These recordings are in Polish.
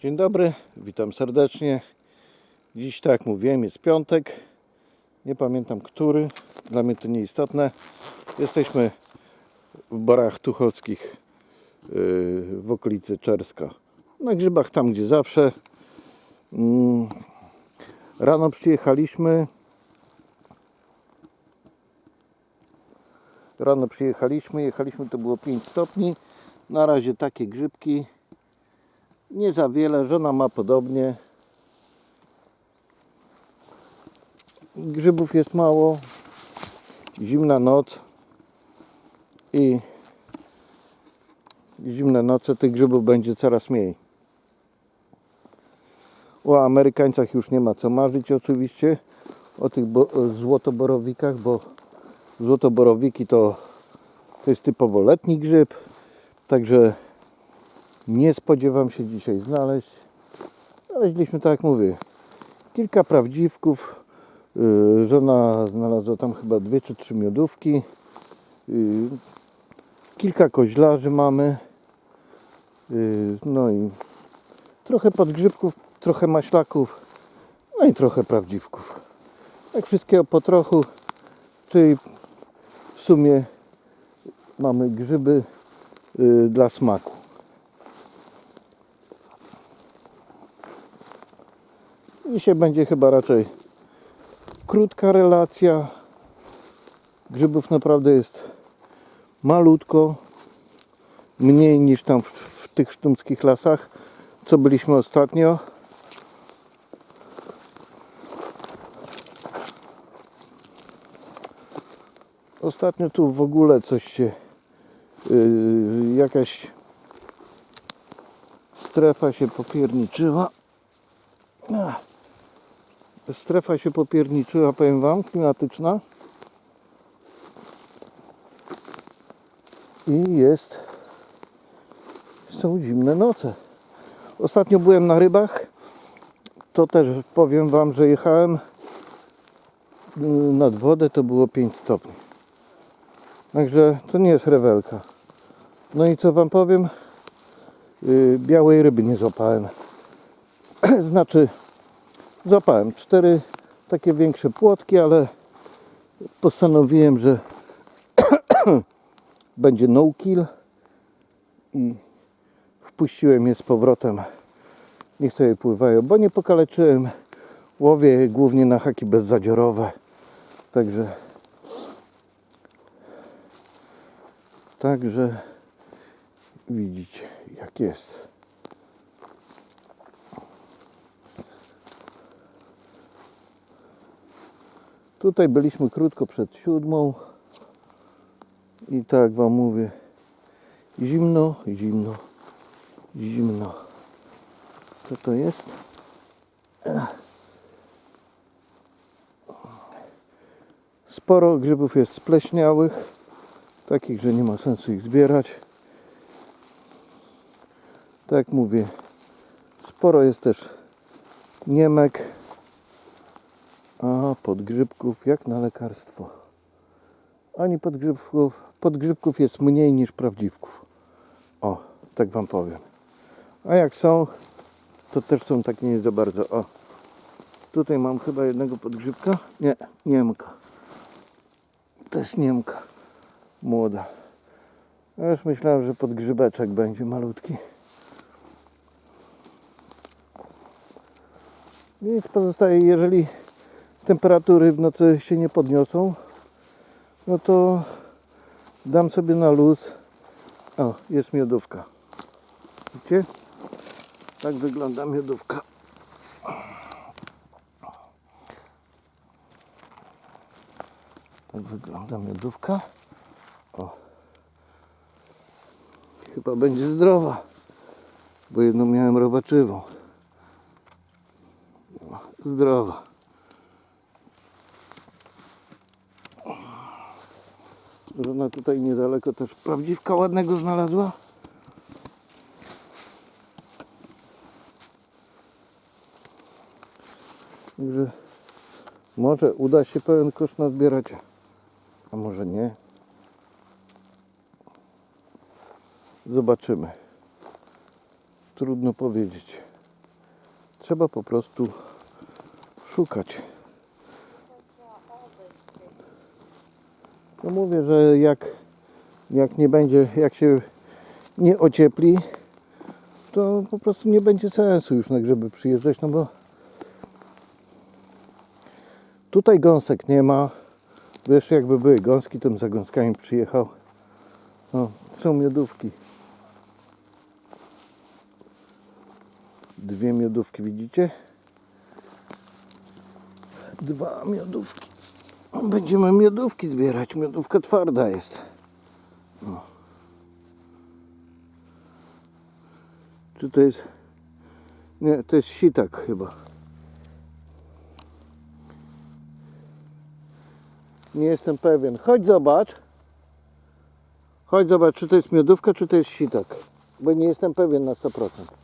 Dzień dobry, witam serdecznie. Dziś, tak jak mówiłem, jest piątek. Nie pamiętam który, dla mnie to nieistotne. Jesteśmy w Borach Tucholskich yy, w okolicy Czerska. Na grzybach tam, gdzie zawsze. Mm, Rano przyjechaliśmy. Rano przyjechaliśmy, jechaliśmy, to było 5 stopni. Na razie takie grzybki. Nie za wiele, żona ma podobnie. Grzybów jest mało. Zimna noc. I zimne noce tych grzybów będzie coraz mniej. O Amerykańcach już nie ma co marzyć oczywiście. O tych bo- złotoborowikach, bo złotoborowiki to, to jest typowo letni grzyb. Także nie spodziewam się dzisiaj znaleźć. Znaleźliśmy, tak jak mówię, kilka prawdziwków. Yy, Żona znalazła tam chyba dwie czy trzy miodówki. Yy, Kilka koźlarzy mamy. Yy, No i trochę podgrzybków, trochę maślaków, no i trochę prawdziwków. Tak wszystkiego po trochu, czyli w sumie mamy grzyby dla smaku. Dzisiaj będzie chyba raczej krótka relacja. Grzybów naprawdę jest malutko. Mniej niż tam w, w tych sztumskich lasach, co byliśmy ostatnio. Ostatnio tu w ogóle coś się yy, jakaś strefa się popierniczyła. Ach. Strefa się popierniczyła, powiem Wam, klimatyczna. I jest, są zimne noce. Ostatnio byłem na rybach. To też powiem Wam, że jechałem y, nad wodę, to było 5 stopni. Także to nie jest rewelka. No i co Wam powiem? Yy, białej ryby nie złapałem. znaczy, złapałem cztery takie większe płotki, ale postanowiłem, że będzie no kill i wpuściłem je z powrotem. Niech sobie pływają, bo nie pokaleczyłem. Łowię głównie na haki bezzadziorowe. Także Także widzicie jak jest. Tutaj byliśmy krótko przed siódmą i tak wam mówię zimno, zimno, zimno. Co to jest? Sporo grzybów jest spleśniałych takich, że nie ma sensu ich zbierać. Tak mówię, sporo jest też niemek, a podgrzybków jak na lekarstwo. Ani podgrzybków, podgrzybków jest mniej niż prawdziwków. O, tak wam powiem. A jak są, to też są tak nie za bardzo. O, tutaj mam chyba jednego podgrzybka. Nie, niemka. To jest niemka młoda. Ja już myślałem, że podgrzybeczek będzie malutki. Nic pozostaje, jeżeli temperatury w nocy się nie podniosą, no to dam sobie na luz. O, jest miodówka. Widzicie? Tak wygląda miodówka. Tak wygląda miodówka. O. Chyba będzie zdrowa, bo jedną miałem robaczywą. Zdrowa. Tutaj niedaleko też prawdziwka ładnego znalazła. Także może uda się pełen kosz nazbierać, a może nie. Zobaczymy. Trudno powiedzieć. trzeba po prostu szukać. No mówię, że jak, jak nie będzie, jak się nie ociepli, to po prostu nie będzie sensu już na grzyby przyjeżdżać, no bo tutaj gąsek nie ma. Wiesz, jakby były gąski, to bym za gąskami przyjechał. O, są miodówki. Dwie miodówki, widzicie? Dwa miodówki. Będziemy miodówki zbierać. Miodówka twarda jest. O. Czy to jest... Nie, to jest sitak chyba. Nie jestem pewien. Chodź zobacz. Chodź zobacz, czy to jest miodówka, czy to jest sitak. Bo nie jestem pewien na 100%.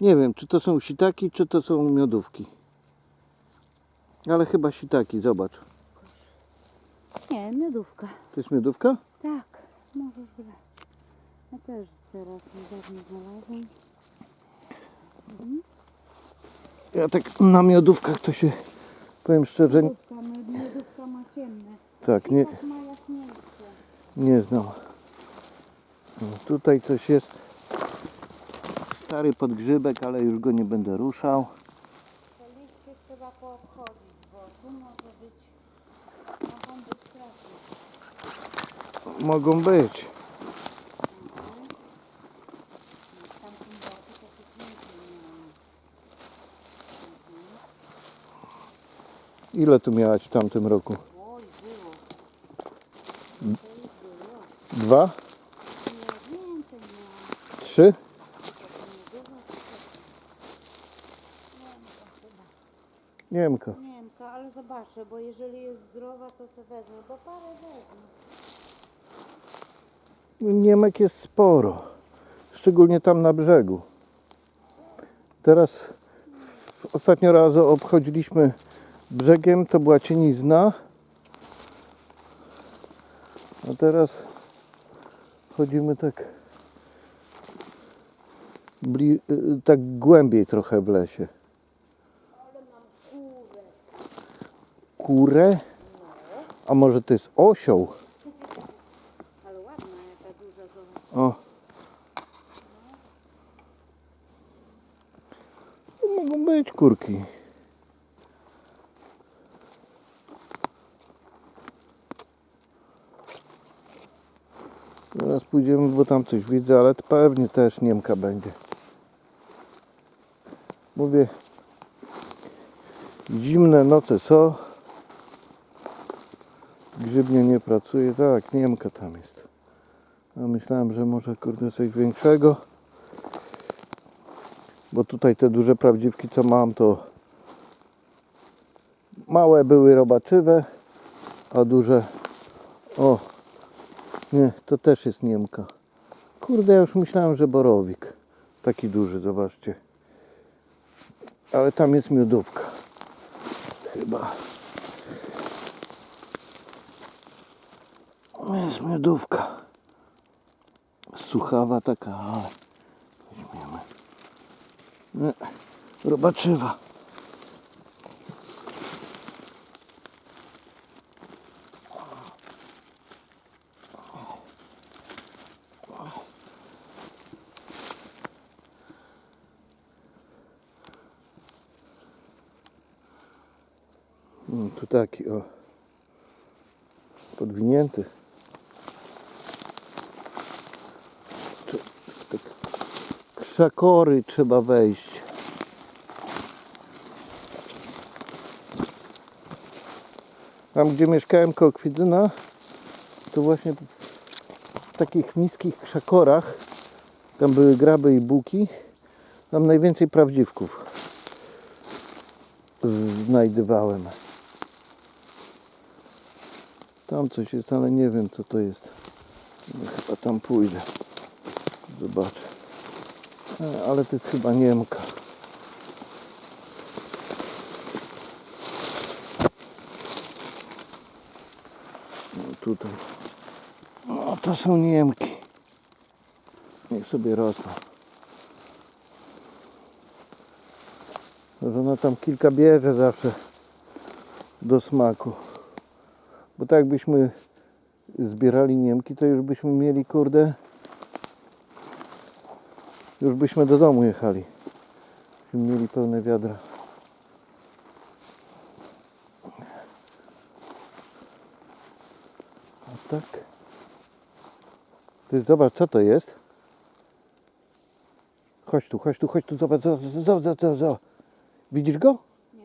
Nie wiem, czy to są sitaki, czy to są miodówki. Ale chyba sitaki, zobacz. Nie, miodówka. To jest miodówka? Tak, może źle. Ja też teraz niedawno znalazłam. Ja tak na miodówkach to się, powiem szczerze, Miodówka, mi- miodówka ma ciemne. tak, nie, Tak nie znam. No, tutaj coś jest. Stary podgrzybek, ale już go nie będę ruszał. Te liście trzeba poobchodzić, bo tu może być, mogą być straszne. Mogą być. Ile tu miałaś w tamtym roku? Dwa? Trzy? Niemka. Niemka, ale zobaczę, bo jeżeli jest zdrowa, to se wezmę, bo parę wezmę. Niemek jest sporo. Szczególnie tam na brzegu. Teraz ostatnio raz obchodziliśmy brzegiem, to była cienizna. A teraz chodzimy tak bli, y, tak głębiej trochę w lesie. Ale mam kurę. Kurę? A może to jest osioł? Ale ładna, jaka duża. O. Mogą być kurki. Teraz pójdziemy, bo tam coś widzę, ale pewnie też Niemka będzie. Mówię, zimne noce są. Grzybnie nie pracuje. Tak, Niemka tam jest. A myślałem, że może kurde coś większego. Bo tutaj te duże prawdziwki co mam to małe były robaczywe, a duże o nie, to też jest Niemka. Kurde, ja już myślałem, że borowik. Taki duży, zobaczcie. Ale tam jest miodówka. Chyba. Jest miodówka. Suchawa taka, ale weźmiemy. Robaczywa. Mm, Tu taki o podwinięty. Tu, tak, krzakory trzeba wejść. Tam gdzie mieszkałem koło Kwidzyna, to właśnie w takich niskich krzakorach, tam były graby i buki, tam najwięcej prawdziwków znajdywałem. Tam coś jest, ale nie wiem co to jest. Chyba tam pójdę. Zobaczę. Ale to jest chyba Niemka. No tutaj. No to są Niemki. Niech sobie rosną. Że ona tam kilka bierze zawsze do smaku. Bo tak jakbyśmy zbierali Niemki, to już byśmy mieli kurde. Już byśmy do domu jechali. Byśmy mieli pełne wiadra. A tak. Ty zobacz, co to jest? Chodź tu, chodź tu, chodź tu, zobacz, zobacz, zobacz, zobacz, zobacz. Widzisz go? Nie.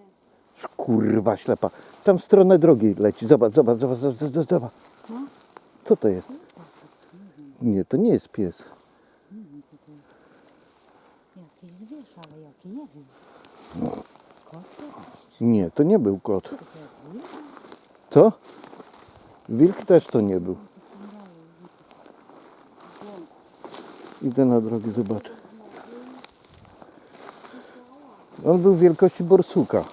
Kurwa ślepa. Tam w stronę drogi leci. Zobacz, zobacz, zobacz, zobacz, zobacz, zobacz. No. Co to jest? Nie, to nie jest pies. Jakiś zwierz, ale jaki nie wiem. Kot Nie, to nie był kot. Co? Wilk też to nie był. Idę na drogę, zobaczę. On był wielkości borsuka.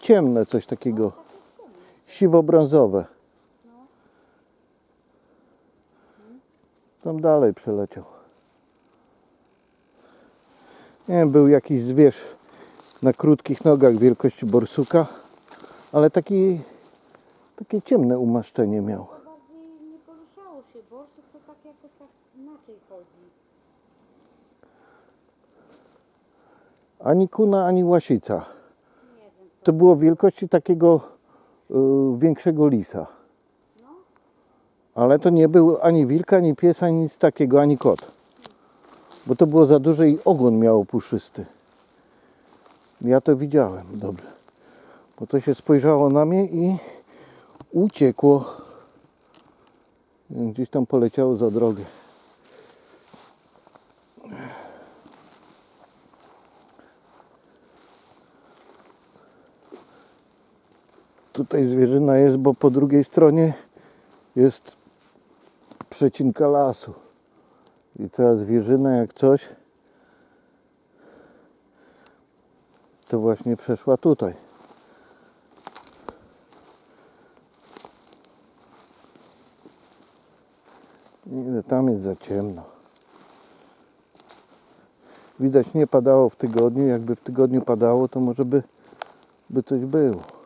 Ciemne coś takiego. Siwo-brązowe. Tam dalej przeleciał. Nie wiem, był jakiś zwierz na krótkich nogach wielkości borsuka, ale taki, takie ciemne umaszczenie miał. To bardziej nie poruszało się. Borsuk to tak jakoś tak inaczej chodzi. Ani kuna, ani łasica. Nie wiem. To było wielkości takiego większego lisa. Ale to nie był ani wilk, ani pies, ani nic takiego, ani kot. Bo to było za duże i ogon miało puszysty. Ja to widziałem, dobrze. Bo to się spojrzało na mnie i uciekło. Gdzieś tam poleciało za drogę. Tutaj zwierzyna jest, bo po drugiej stronie jest przecinka lasu. I teraz zwierzyna jak coś to właśnie przeszła tutaj. Ile tam jest za ciemno. Widać nie padało w tygodniu. Jakby w tygodniu padało, to może by, by coś było.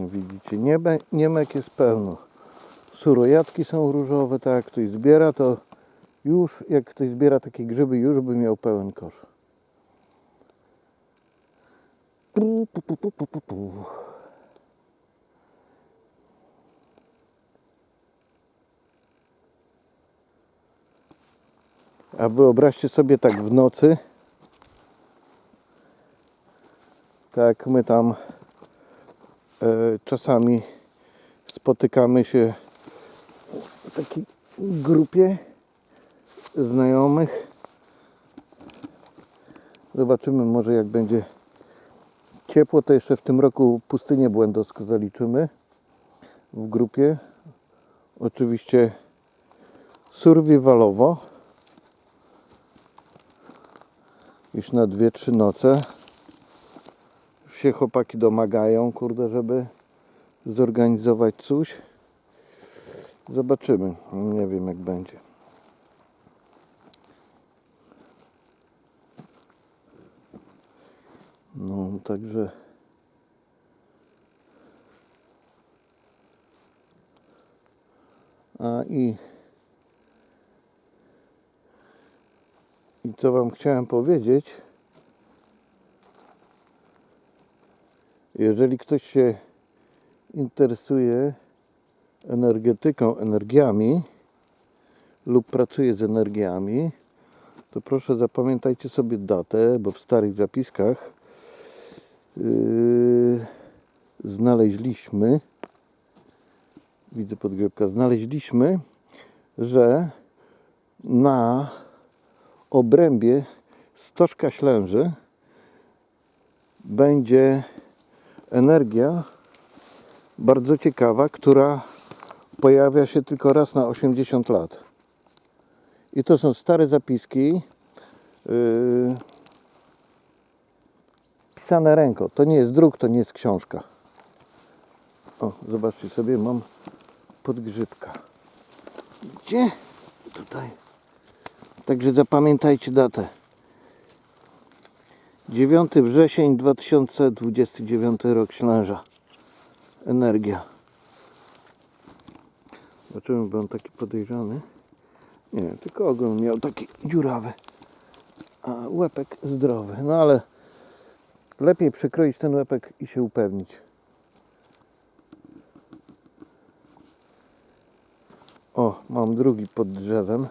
No widzicie, niebe, niemek jest pełno. Surojatki są różowe, tak jak ktoś zbiera, to już jak ktoś zbiera takie grzyby, już by miał pełen kosz. Pu, pu, pu, pu, pu, pu. A wyobraźcie sobie tak w nocy, tak my tam czasami spotykamy się w takiej grupie znajomych. Zobaczymy może jak będzie ciepło, to jeszcze w tym roku pustynię błędowską zaliczymy w grupie. Oczywiście survivalowo. Już na dwie, trzy noce. Się chłopaki domagają, kurde, żeby zorganizować coś. Zobaczymy. Nie wiem jak będzie. No, także a i i co wam chciałem powiedzieć jeżeli ktoś się interesuje energetyką, energiami lub pracuje z energiami, to proszę zapamiętajcie sobie datę, bo w starych zapiskach yy, znaleźliśmy, widzę podgrzebka, znaleźliśmy, że na obrębie stożka ślęży będzie energia bardzo ciekawa, która pojawia się tylko raz na 80 lat. I to są stare zapiski yy, pisane ręką. To nie jest druk, to nie jest książka. O, zobaczcie sobie, mam podgrzybka. Gdzie? Tutaj. Także zapamiętajcie datę. 9 wrzesień 2029 rok Ślęża. Energia. Zobaczymy, bo taki podejrzany. Nie, tylko ogon miał taki dziurawy. A łepek zdrowy. No ale lepiej przekroić ten łepek i się upewnić. O, mam drugi pod drzewem.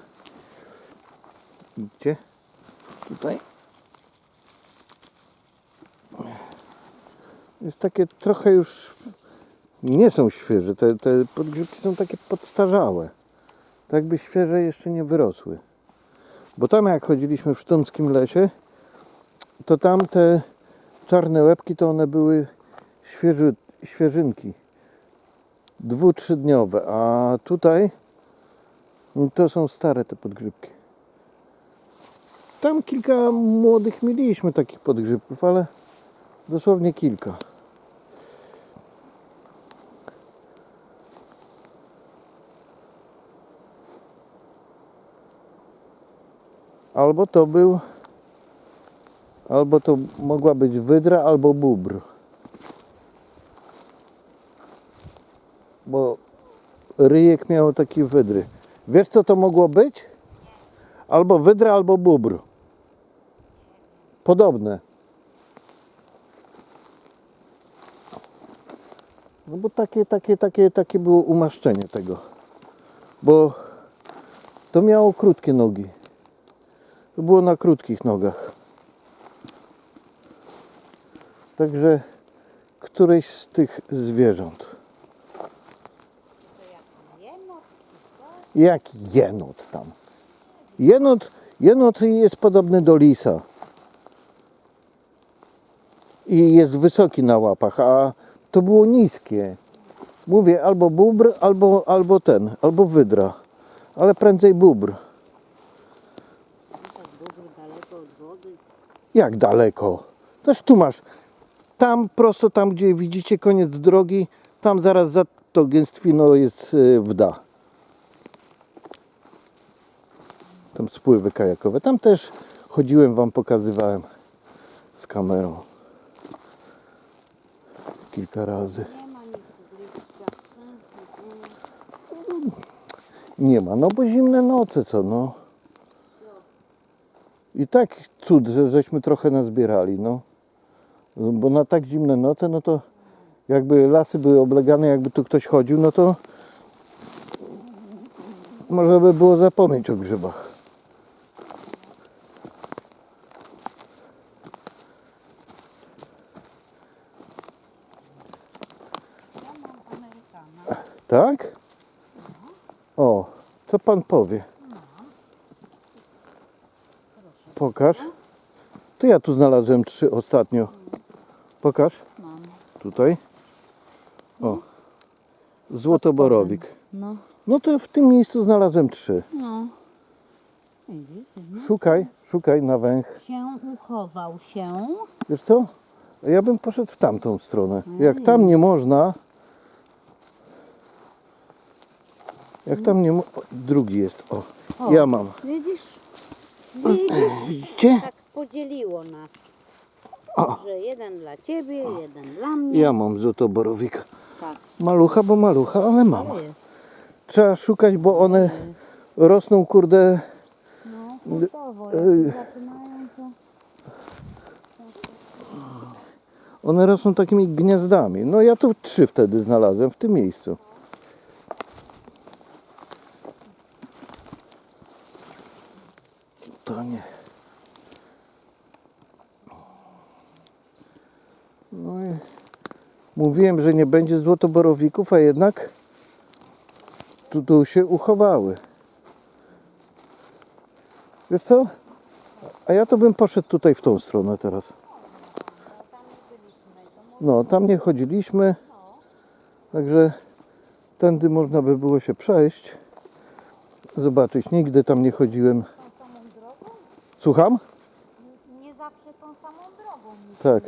Widzicie? Tutaj. Jest takie trochę już nie są świeże. Te, te podgrzybki są takie podstarzałe. Tak by świeże jeszcze nie wyrosły. Bo tam jak chodziliśmy w sztunckim lesie, to tam te czarne łebki to one były świeży, świeżynki. Dwu, trzydniowe. A tutaj to są stare te podgrzybki. Tam kilka młodych mieliśmy takich podgrzybków, ale dosłownie kilka. Albo to był, albo to mogła być wydra, albo bóbr. Bo ryjek miał taki wydry. Wiesz co to mogło być? Albo wydra, albo bóbr. Podobne. No bo takie, takie, takie, takie było umaszczenie tego. Bo to miało krótkie nogi. To było na krótkich nogach. Także któreś z tych zwierząt. Jak jenot, tam. Jenot, jenot jest podobny do lisa. I jest wysoki na łapach, a to było niskie. Mówię albo bóbr, albo, albo ten, albo wydra. Ale prędzej bóbr. no tak dobry daleko od wody. Jak daleko? Też tu masz. Tam prosto, tam gdzie widzicie koniec drogi, tam zaraz za to gęstwino jest y, wda. Tam spływy kajakowe. Tam też chodziłem, wam pokazywałem z kamerą. Kilka razy. Nie ma, no bo zimne noce, co no. I tak cud, że żeśmy trochę nazbierali, no. Bo na tak zimne noce, no to jakby lasy były oblegane, jakby tu ktoś chodził, no to można by było zapomnieć o grzybach. Tak? O, co pan powie? Pokaż. To ja tu znalazłem trzy ostatnio. Pokaż. Mam. Tutaj. O. Złotoborowik. No, No to w tym miejscu znalazłem trzy. no. Widzisz? Szukaj, szukaj na węch. Się uchował się. Wiesz co? Ja bym poszedł w tamtą stronę. Jak tam nie można. Jak tam nie mo- o, Drugi jest. O, O. ja mam. Widzisz? Widzicie? Tak podzieliło nas. O. Że jeden dla ciebie, jeden dla mnie. Ja mam złotoborowika. Tak, Malucha, bo malucha, ale mam. to jest. Trzeba szukać, bo one rosną, kurde. No. Jak zaczynają, to... One rosną takimi gniazdami. No ja tu trzy wtedy znalazłem w tym miejscu. To nie. No i mówiłem, że nie będzie złotoborowików, a jednak tu, tu się uchowały. Wiesz co? A ja to bym poszedł tutaj w tą stronę teraz. No, tam nie chodziliśmy, także tędy można by było się przejść. Zobaczyć, nigdy tam nie chodziłem. Słucham? Nie- Nie zawsze tą samą drogą. Tak.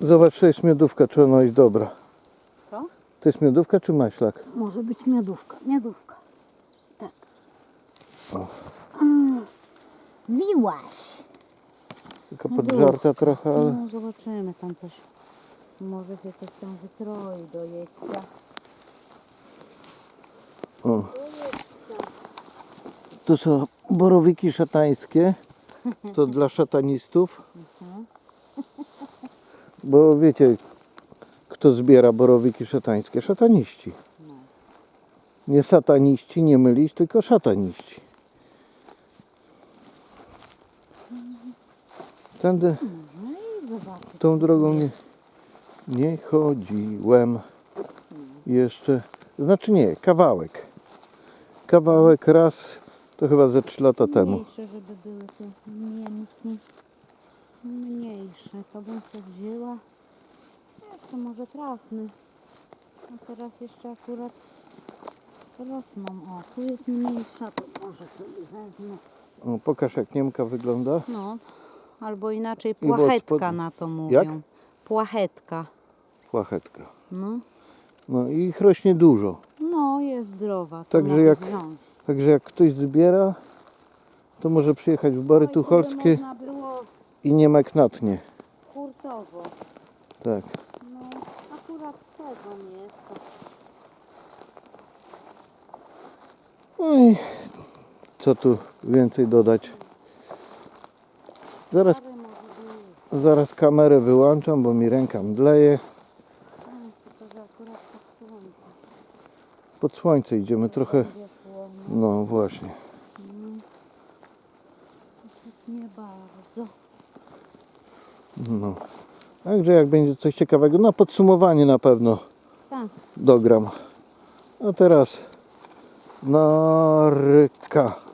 Zobacz, to jest miodówka, czy ona jest dobra. Co? To jest miodówka czy maślak? Może być miodówka. Miodówka. Tak. O. Mm. Wiłaś. Taka podżarta trochę, ale... No zobaczymy tam coś. Może się coś tam wykroi do jeścia. O. To są borowiki szatańskie. To dla szatanistów. Bo wiecie, kto zbiera borowiki szatańskie? Szataniści. Nie sataniści, nie mylić, tylko szataniści. Tędy tą drogą nie, nie chodziłem jeszcze. Znaczy nie, kawałek. Kawałek raz, to chyba ze 3 lata temu. Mniejsze, żeby były te miękkie. Mniejsze. To bym to wzięła. Jeszcze może trafny. A teraz jeszcze akurat rosną. O, tu jest mniejsza, to może sobie wezmę. O, pokaż jak Niemka wygląda. No, albo inaczej płachetka spod- na to mówią. Jak? Płachetka. Płachetka. No. No i ich rośnie dużo. No, jest zdrowa. To Także jak- wziąć. Także jak ktoś zbiera, to może przyjechać w Bary Oj, Tucholskie Można było i Niemek natnie. hurtowo. Tak. No, akurat sezon jest. To No i co tu więcej dodać? Zaraz, stary może być. zaraz kamerę wyłączam, bo mi ręka mdleje. No, tylko, że akurat pod słońce. Pod słońce idziemy trochę. No właśnie. no, nie bardzo. No. Także jak będzie coś ciekawego, na podsumowanie na pewno Tak. dogram. A teraz narka.